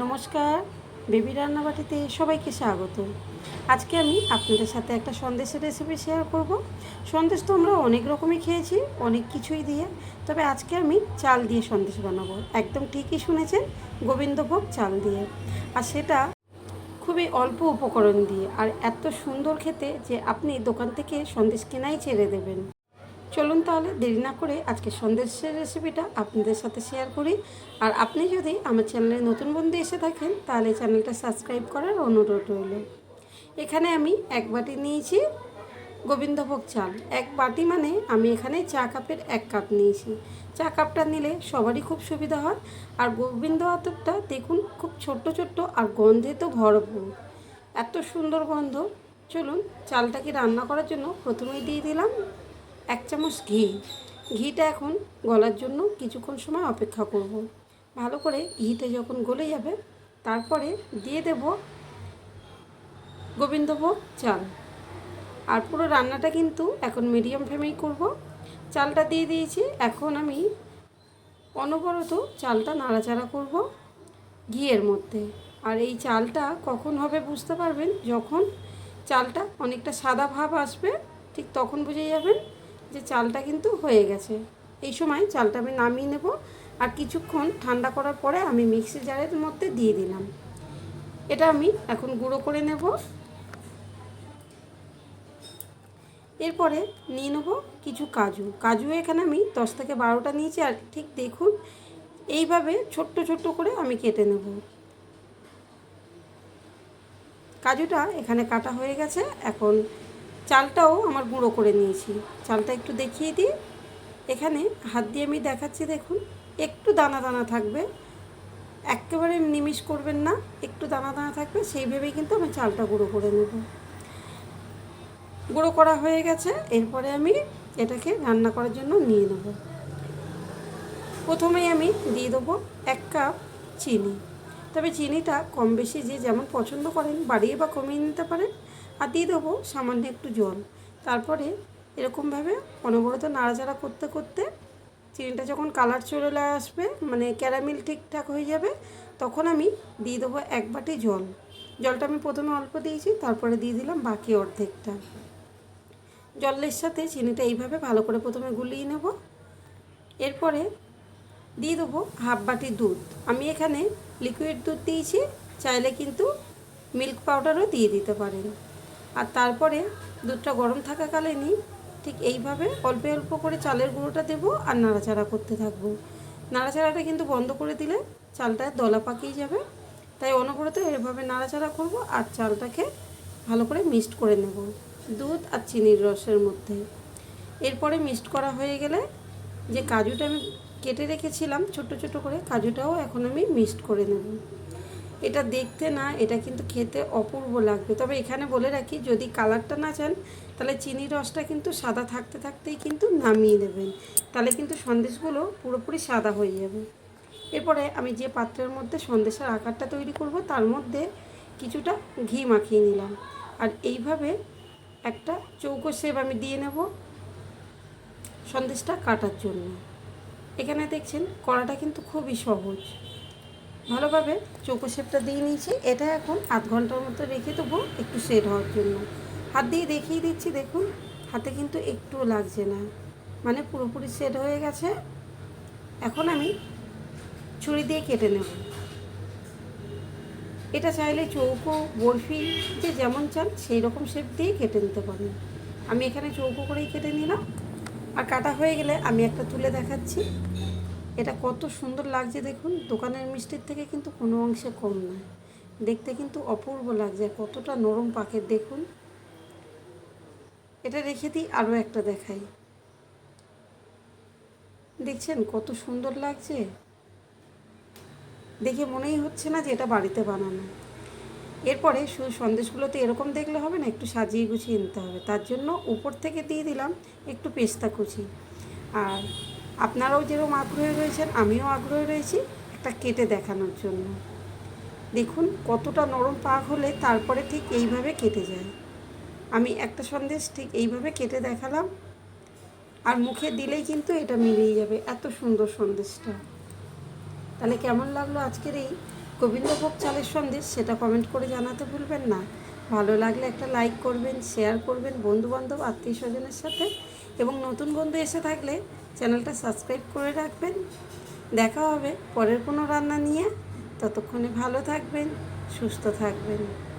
নমস্কার, বেবি রান্নাবাটিতে সবাইকে স্বাগত। আজকে আমি আপনাদের সাথে একটা সন্দেশের রেসিপি শেয়ার করব। সন্দেশ তো আমরা অনেক রকমই খেয়েছি, অনেক কিছুই দিয়ে। তবে আজকে আমি চাল দিয়ে সন্দেশ বানাবো। একদম ঠিকই শুনেছেন, গোবিন্দভোগ চাল দিয়ে। আর সেটা খুবই অল্প উপকরণ দিয়ে। আর এত সুন্দর খেতে যে আপনি দোকান থেকে সন্দেশ কেনাই ছেড়ে দেবেন। চলুন তাহলে দেরি না করে আজকে সন্দেশের রেসিপিটা আপনাদের সাথে শেয়ার করি। আর আপনি যদি আমার চ্যানেলে নতুন বন্ধু এসে থাকেন, তাহলে চ্যানেলটা সাবস্ক্রাইব করার অনুরোধ রইল। এখানে আমি এক বাটি নিয়েছি গোবিন্দভোগ চাল। এক বাটি মানে আমি এখানে চা কাপের এক কাপ নিয়েছি। চা কাপটা নিলে সবারই খুব সুবিধা হয়। আর গোবিন্দ আতরটা দেখুন খুব ছোট্ট ছোট্ট আর গন্ধে তো ভরপুর। এত সুন্দর গন্ধ। চলুন চালটাকে রান্না করার জন্য প্রথমেই দিয়ে দিলাম। এক চামচ ঘি। ঘিটা এখন গলার জন্য কিছুক্ষণ সময় অপেক্ষা করব। ভালো করে ঘিটা যখন গলে যাবে, তারপরে দিয়ে দেব গোবিন্দভোগ চাল। আর পুরো রান্নাটা কিন্তু এখন মিডিয়াম ফ্লেমেই করব। চালটা দিয়ে দিয়েছি, এখন আমি অনবরত চালটা নাড়াচাড়া করব ঘিয়ের মধ্যে। আর এই চালটা কখন হবে বুঝতে পারবেন? যখন চালটা অনেকটা সাদা ভাব আসবে, ঠিক তখন বুঝে যাবেন যে চালটা কিন্তু হয়ে গেছে। এই সময় চালটা আমি নামিয়ে নেব আর কিছুক্ষণ ঠান্ডা করার পরে আমি মিক্সি জারের মধ্যে দিয়ে দিলাম। এটা আমি এখন গুঁড়ো করে নেব। এরপরে নিয়ে নেব কিছু কাজু। কাজু এখানে আমি দশ থেকে বারোটা নিয়েছি আর ঠিক দেখুন, এইভাবে ছোট্ট ছোট্ট করে আমি কেটে নেব। কাজুটা এখানে কাটা হয়ে গেছে। এখন চালটাও আমার গুঁড়ো করে নিয়েছি। চালটা একটু দেখিয়ে দিই। এখানে হাত দিয়ে আমি দেখাচ্ছি, দেখুন। একটু দানা দানা থাকবে। একেবারে নিমিষ করবেন না, একটু দানা দানা থাকবে, সেই ভেবেই কিন্তু আমি চালটা গুঁড়ো করে নেব। গুঁড়ো করা হয়ে গেছে, এরপরে আমি এটাকে রান্না করার জন্য নিয়ে নেব। প্রথমেই আমি দিয়ে দেবো এক কাপ চিনি। তবে চিনিটা কম বেশি যে যেমন পছন্দ করেন, বাড়িয়ে বা কমিয়ে নিতে পারেন। আর দিয়ে দেবো সামান্য একটু জল। তারপরে এরকমভাবে অনবরত নাড়াচাড়া করতে করতে চিনিটা যখন কালার চলে আসবে মানে ক্যারামেল ঠিকঠাক হয়ে যাবে, তখন আমি দিয়ে দেবো এক বাটি জল। জলটা আমি প্রথমে অল্প দিয়েছি, তারপরে দিয়ে দিলাম বাকি অর্ধেকটা। জলের সাথে চিনিটা এইভাবে ভালো করে প্রথমে গুলিয়ে নেব। এরপরে দিয়ে দেবো হাফ বাটি দুধ। আমি এখানে লিকুইড দুধ দিয়েছি, চাইলে কিন্তু মিল্ক পাউডারও দিয়ে দিতে পারেন। আর তারপরে দুধটা গরম থাকাকালীনই ঠিক এইভাবে অল্প অল্প করে চালের গুঁড়োটা দেবো আর নাড়াচাড়া করতে থাকব। নাড়াচাড়াটা কিন্তু বন্ধ করে দিলে চালটা দলা পাকিয়ে যাবে। তাই অনবরত এভাবে নাড়াচাড়া করব আর চালটাকে ভালো করে মিক্সড করে নেব, দুধ আর চিনির রসের মধ্যে। এরপরে মিক্সড করা হয়ে গেলে যে কাজুটা আমি কেটে রেখেছিলাম ছোট ছোট করে, কাজুটাও এখন আমি মিক্সড করে নেব। এটা দেখতে না, এটা কিন্তু খেতে অপূর্ব লাগবে। তবে এখানে বলে রাখি, যদি কালারটা না চান, তাহলে চিনির রসটা কিন্তু সাদা থাকতে থাকতেই কিন্তু নামিয়ে নেবেন। তাহলে কিন্তু সন্দেশগুলো পুরোপুরি সাদা হয়ে যাবে। এরপরে আমি যে পাত্রের মধ্যে সন্দেশের আকারটা তৈরি করব, তার মধ্যে কিছুটা ঘি মাখিয়ে নিলাম। আর এইভাবে একটা চৌকো শেপ আমি দিয়ে নেব সন্দেশটা কাটার জন্য। এখানে দেখছেন, কড়াটা কিন্তু খুবই সহজ। ভালোভাবে চৌকো শেপটা দিয়ে নিয়েছি। এটা এখন আধ ঘণ্টার মতো রেখে দেবো, একটু সেট হওয়ার জন্য। হাত দিয়ে দেখিয়ে দিচ্ছি, দেখুন, হাতে কিন্তু একটুও লাগছে না। মানে পুরোপুরি সেট হয়ে গেছে। এখন আমি ছুরি দিয়ে কেটে নেব। এটা চাইলে চৌকো, বরফি, যে যেমন চান সেই রকম শেপ দিয়ে কেটে নিতে পারেন। আমি এখানে চৌকো করেই কেটে নিলাম। আর কাটা হয়ে গেলে আমি একটা তুলে দেখাচ্ছি। এটা কত সুন্দর লাগছে দেখুন, দোকানের মিষ্টির থেকে কিন্তু কোনো অংশে কম নয়। দেখতে কিন্তু অপূর্ব লাগছে, কতটা নরম পাকের, দেখুন। এটা রেখে দিই, আরও একটা দেখাই। দেখছেন কত সুন্দর লাগছে? দেখে মনেই হচ্ছে না যে এটা বাড়িতে বানানো। এরপরে শুধু সন্দেশগুলোতে এরকম দেখলে হবে না, একটু সাজিয়ে গুছিয়ে নিতে হবে। তার জন্য উপর থেকে দিয়ে দিলাম একটু পেস্তা কুচি। আর আপনারাও যেরকম আগ্রহী রয়েছেন, আমিও আগ্রহী রয়েছি একটা কেটে দেখানোর জন্য। দেখুন কতটা নরম পাক হলে তারপরে ঠিক এইভাবে কেটে যায়। আমি একটা সন্দেশ ঠিক এইভাবে কেটে দেখালাম। আর মুখে দিলেই কিন্তু এটা মিলিয়ে যাবে, এত সুন্দর সন্দেশটা। তাহলে কেমন লাগল আজকের এই গোবিন্দভোগ চালের সন্দেশ? সেটা কমেন্ট করে জানাতে ভুলবেন না। ভালো লাগলে একটা লাইক করবেন শেয়ার করবেন বন্ধুবান্ধব আত্মীয় স্বজনের সাথে। এবং নতুন বন্ধু এসে থাকলে চ্যানেলটা সাবস্ক্রাইব করে রাখবেন। দেখা হবে পরের কোনো রান্না নিয়ে। ততক্ষণে ভালো থাকবেন, সুস্থ থাকবেন।